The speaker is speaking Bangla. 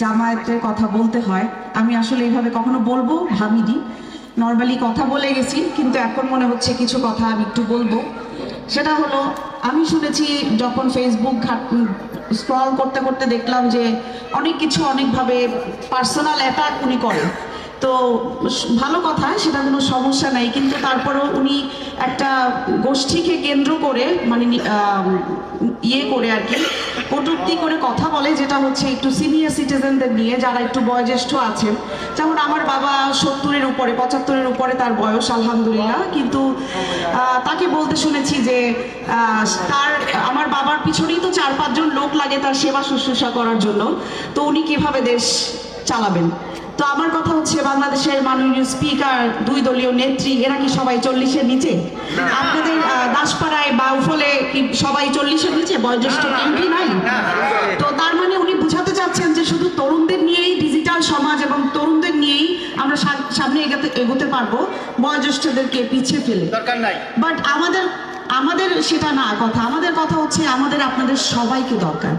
জামায়াতের কথা বলতে হয়। আমি আসলে এইভাবে কখনো বলব, ভাবিনি। নর্মালি কথা বলে গেছি, কিন্তু এখন মনে হচ্ছে কিছু কথা আমি একটু বলব। সেটা হলো, আমি শুনেছি যখন ফেসবুক স্ক্রল করতে করতে দেখলাম যে অনেক কিছু অনেকভাবে পার্সোনাল অ্যাটাক উনি করেন। তো ভালো কথা, সেটা কোনো সমস্যা নাই। কিন্তু তারপরেও উনি একটা গোষ্ঠীকে কেন্দ্র করে মানে ইয়ে করে আর কি, কটূক্তি করে কথা বলে, যেটা হচ্ছে একটু সিনিয়র সিটিজেনদের নিয়ে, যারা একটু বয়োজ্যেষ্ঠ আছেন। যেমন আমার বাবা সত্তরের উপরে, পঁচাত্তরের উপরে তার বয়স, আলহামদুলিল্লাহ। কিন্তু তাকে বলতে শুনেছি যে তার, আমার বাবার পিছনেই তো চার পাঁচজন লোক লাগে তার সেবা শুশ্রূষা করার জন্য। তো উনি কীভাবে দেশ চালাবেন? তো আমার কথা হচ্ছে বাংলাদেশের মাননীয় স্পিকার দুই দলীয় নেত্রী এরা কি সবাই চল্লিশের নিচে? আপনাদের দাসপাড়ায় বা উফলে কি সবাই চল্লিশের নিচে? বয়োজ্যেষ্ঠ এমপি নাই? তো তার মানে উনি বুঝাতে চাচ্ছেন যে শুধু তরুণদের নিয়েই ডিজিটাল সমাজ এবং তরুণদের নিয়েই আমরা সামনে এগোতে এগোতে পারব বয়োজ্যেষ্ঠদেরকে পিছিয়ে ফেলে। দরকার নাই। বাট আমাদের আমাদের সেটা না কথা। আমাদের কথা হচ্ছে আমাদের আপনাদের সবাইকে দরকার।